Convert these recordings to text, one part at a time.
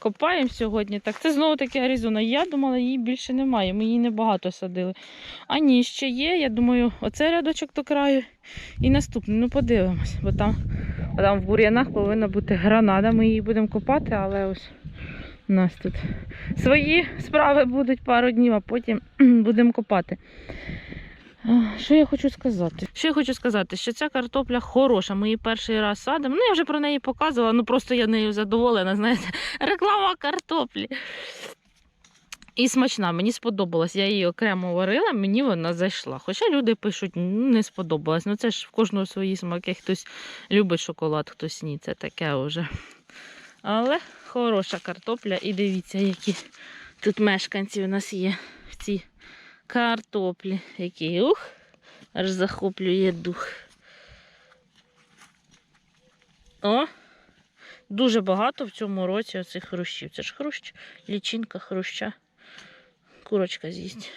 копаємо сьогодні. Так, це знову таки Аризона. Я думала, її більше немає. Ми її небагато садили. А ні, ще є. Я думаю, оцей рядочок до краю і наступний. Ну, подивимось, бо там, там в бур'янах повинна бути гранада. Ми її будемо копати, але ось у нас тут свої справи будуть пару днів, а потім будемо копати. Що я хочу сказати? Що я хочу сказати, що ця картопля хороша. Ми її перший раз садимо. Ну, я вже про неї показувала, ну просто я нею задоволена, знаєте, реклама картоплі. І смачна, мені сподобалась. Я її окремо варила, мені вона зайшла. Хоча люди пишуть, ну не сподобалась. Ну це ж в кожного свої смаки. Хтось любить шоколад, хтось ні. Це таке вже. Але хороша картопля. І дивіться, які тут мешканці у нас є в цій картоплі. Які ух, аж захоплює дух. О! Дуже багато в цьому році оцих хрущів. Це ж хрущ, лічинка хруща. Курочка з'їсть.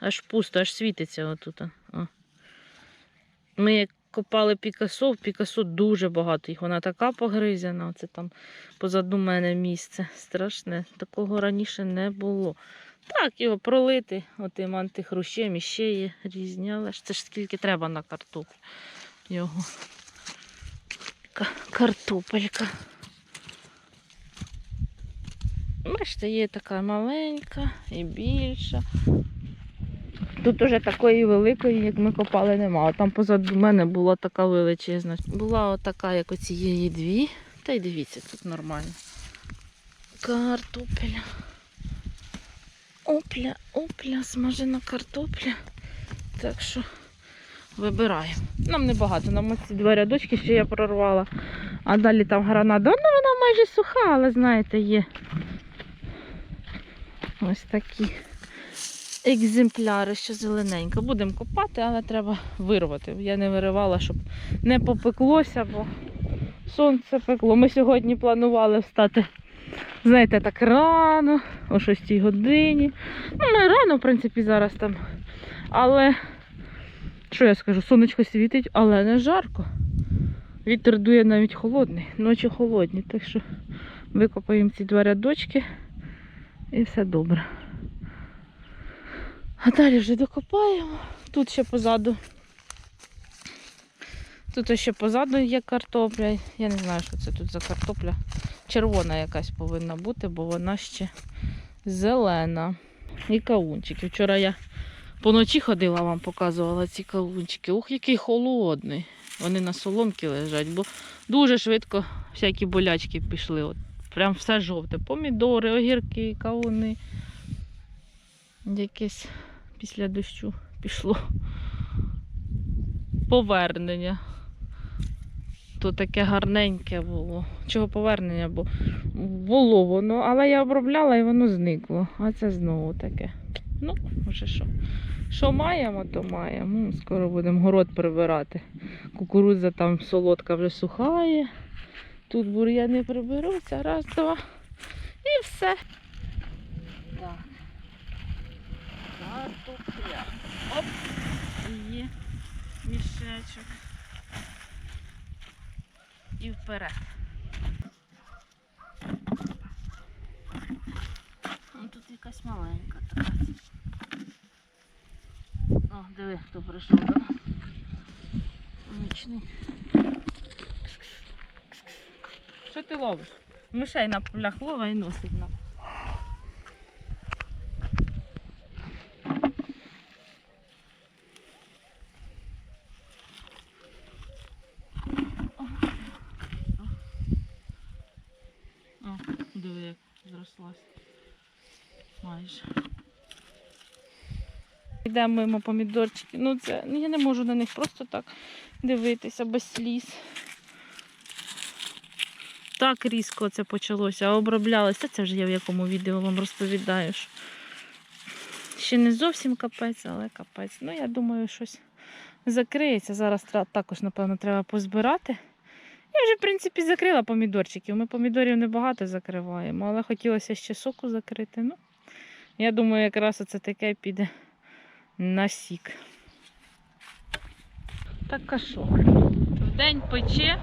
Аж пусто, аж світиться отут. О. Ми як копали Пікасо, в Пікасо дуже багато їх. Вона така погризяна. Оце там позаду мене місце. Страшне. Такого раніше не було. Так, його пролити отим антихрущем і ще є різні, але ж це ж скільки треба на картоплю. Його. Картопелька. Бачите, є така маленька і більша. Тут уже такої великої, як ми копали, нема. Там позаду мене була така величезна. Була отака, як оцієї дві. Та й дивіться, тут нормально. Картопля. Опля, опля, смажена картопля. Так що вибираємо. Нам небагато, нам ці два рядочки ще я прорвала. А далі там гранада. Ну, вона майже суха, але знаєте, є ось такі екземпляри, що зелененько. Будемо копати, але треба вирвати. Я не виривала, щоб не попеклося, бо сонце пекло. Ми сьогодні планували встати, знаєте, так рано, о 6 годині. Ну, ми рано, в принципі, зараз там. Але, що я скажу, сонечко світить, але не жарко. Вітер дує навіть холодний, ночі холодні. Так що викопаємо ці два рядочки і все добре. А далі вже докопаємо. Тут ще позаду. Тут ще позаду є картопля. Я не знаю, що це тут за картопля. Червона якась повинна бути, бо вона ще зелена. І кавунчики. Вчора я поночі ходила, вам показувала ці кавунчики. Ух, який холодний. Вони на соломці лежать, бо дуже швидко всякі болячки пішли. От, прям все жовте. Помідори, огірки, кавуни. Якесь після дощу пішло. Повернення. То таке гарненьке було. Чого повернення? Бо було воно, але я обробляла і воно зникло. А це знову таке. Ну, може що. Що маємо, то маємо. Ну, Скоро будемо город прибирати. Кукурудза там солодка вже сухає. Тут бур'яни приберуться. Раз, два. І все. Так. Оп. І Є мішечок. І вперед. Ну, тут якась маленька така. О, диви, хто прийшов, да? Нічний. Що ти ловиш? Мишей на полях лова і носить нам. О, диви, як зрослась. Майже. Йдемо мимо помідорчики. Ну це ну, я не можу на них просто так дивитися без сліз. Так різко це почалося, а оброблялося. Це вже я в якому відео вам розповідаю. що Ще не зовсім капець, але капець. Ну, я думаю, щось закриється. Зараз також, напевно, треба позбирати. Я вже, в принципі, закрила помідорчиків. Ми помідорів небагато закриваємо, але хотілося ще соку закрити. Ну, я думаю, якраз оце таке піде на сік. Так а що? Вдень пече,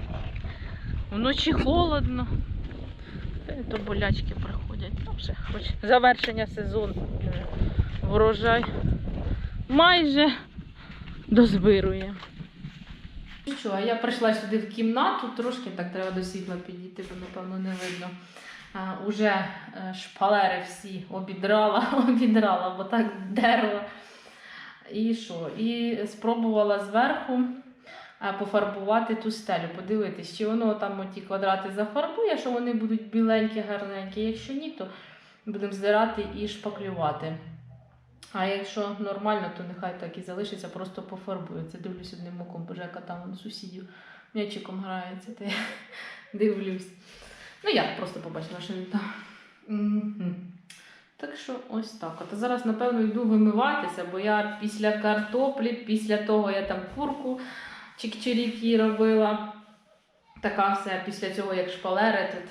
вночі холодно. то болячки приходять. Ну, вже хоч завершення сезону. Врожай майже дозбирує. А я прийшла сюди в кімнату, трошки так треба до світла підійти, бо напевно не видно. Уже е, шпалери всі обідрала, обідрала, бо так дерево. І що? І спробувала зверху а, пофарбувати ту стелю, подивитись, чи воно там оті квадрати зафарбує, що вони будуть біленькі, гарненькі. Якщо ні, то будемо здирати і шпаклювати. А якщо нормально, то нехай так і залишиться, просто пофарбується. Дивлюсь одним оком, боже, яка там сусідів м'ячиком грається, то я дивлюсь. Ну, я просто побачила, що він там. Так що ось так. А зараз, напевно, йду вимиватися, бо я після картоплі, після того я там курку чик-чиріки робила. Така вся після цього, як шпалери, тут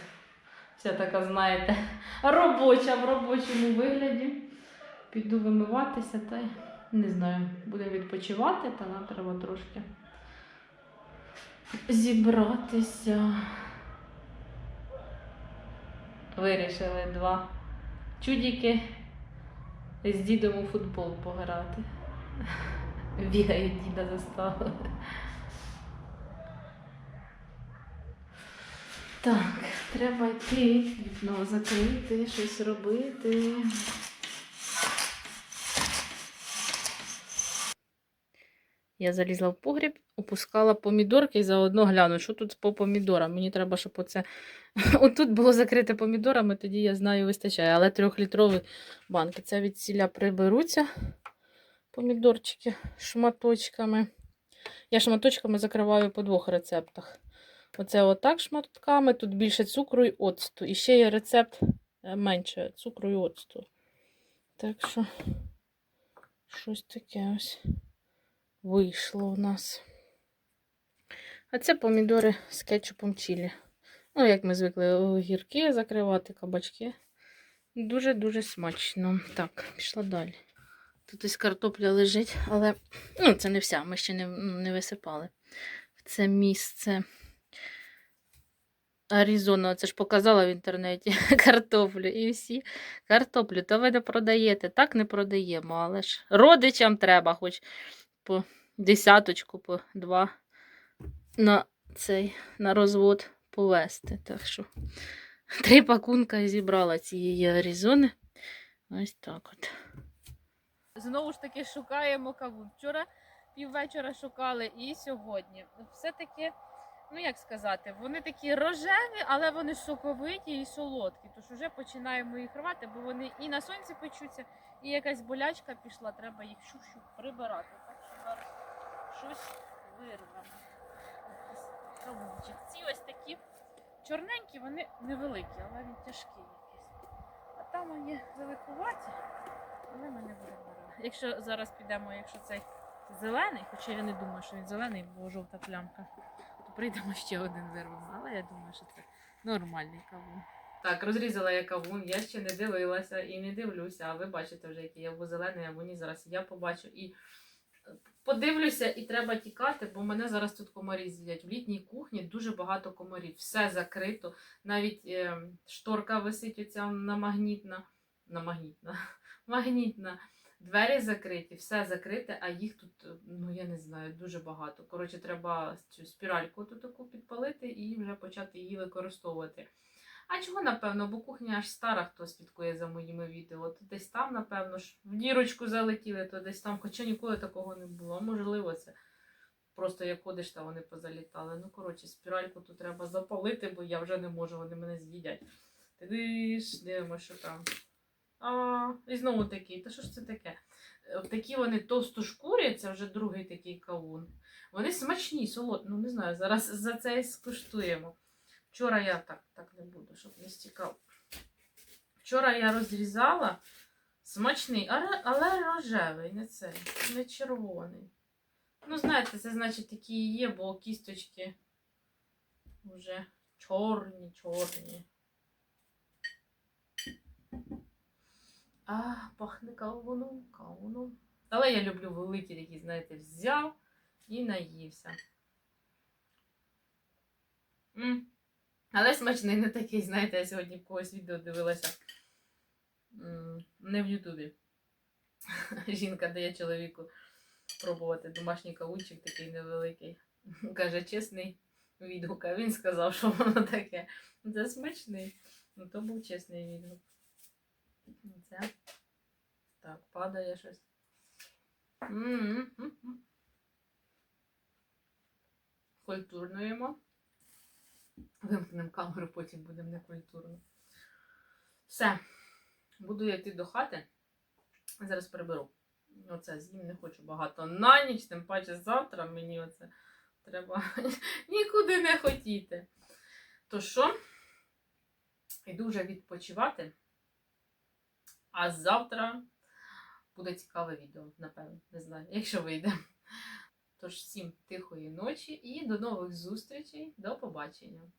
вся така, знаєте, робоча в робочому вигляді. Піду вимиватися та не знаю, будемо відпочивати, та нам треба трошки зібратися. Вирішили два чудіки з дідом у футбол пограти. Бігають діда заставили. Так, треба йти, вікно закрити, щось робити. Я залізла в погріб, опускала помідорки і заодно гляну, що тут по помідорам. Мені треба, щоб оце отут було закрите помідорами, тоді я знаю, вистачає. Але трьохлітрові банки. Це від сіля приберуться помідорчики шматочками. Я шматочками закриваю по двох рецептах. Оце отак шматками, тут більше цукру і оцту. І ще є рецепт е, менше цукру і оцту. Так що, щось таке ось вийшло у нас. А це помідори з кетчупом чилі. Ну, як ми звикли огірки закривати, кабачки. Дуже-дуже смачно. Так, пішла далі. Тут ось картопля лежить, але ну, це не вся, ми ще не, не висипали в це місце. Аризона, це ж показала в інтернеті картоплю. І всі картоплю, то ви не продаєте. Так не продаємо, але ж родичам треба, хоч по десяточку, по два на цей на розвод повести. Так що три пакунка зібрала цієї Аризони. Ось так от. Знову ж таки шукаємо кавун. Вчора піввечора шукали і сьогодні. Все-таки, ну як сказати, вони такі рожеві, але вони соковиті і солодкі. Тож вже починаємо їх рвати, бо вони і на сонці печуться, і якась болячка пішла, треба їх щу-щу прибирати. Зараз щось вирвемо. Ці ось такі чорненькі, вони невеликі, але він тяжкий якийсь. А там вони великуваті, але ми не. Якщо зараз підемо, якщо цей зелений, хоча я не думаю, що він зелений, бо жовта плямка, то прийдемо ще один вирвемо. Але я думаю, що це нормальний кавун. Так, розрізала я кавун, я ще не дивилася і не дивлюся, а ви бачите вже, який я був зелений, або ні, зараз я побачу і подивлюся, і треба тікати, бо мене зараз тут комарі з'їдять. В літній кухні дуже багато комарів, все закрито. Навіть е, шторка висить оця на магнітна, на магнітна, магнітна. Двері закриті, все закрите, а їх тут, е, ну я не знаю, дуже багато. Коротше, треба цю спіральку тут таку підпалити і вже почати її використовувати. А чого, напевно, бо кухня аж стара, хто слідкує за моїми відео. То десь там, напевно, ж в дірочку залетіли, то десь там, хоча ніколи такого не було. Можливо, це просто як ходиш, та вони позалітали. Ну, коротше, спіральку тут треба запалити, бо я вже не можу, вони мене з'їдять. Ти ж дивимося, що там. А, і знову такий, та що ж це таке? Е, Такі вони товстошкурі, це вже другий такий кавун. Вони смачні, солодкі. Ну не знаю, зараз за це скуштуємо. Вчора я так, так не буду, щоб не стікав. Вчора я розрізала смачний, але, рожевий, не цей, не червоний. Ну, знаєте, це значить такі є, бо кісточки вже чорні, чорні. А, пахне кавуном, кавуном. Але я люблю великі такі, знаєте, взяв і наївся. М. Але смачний не такий, знаєте, я сьогодні в когось відео дивилася. Не в Ютубі. Жінка дає чоловіку пробувати домашній кавунчик такий невеликий. Каже, чесний відгук, а він сказав, що воно таке. Це смачний. Ну, то був чесний відгук. Це. Так, падає щось. М-м-м-м. Культурнуємо. Вимкнемо камеру, потім будемо некультурно. Все. Буду я йти до хати. Зараз приберу. Оце з'їм не хочу багато на ніч, тим паче завтра мені оце треба нікуди не хотіти. То що? Йду вже відпочивати. А завтра буде цікаве відео, напевно, не знаю, якщо вийде. Тож всім тихої ночі і до нових зустрічей. До побачення!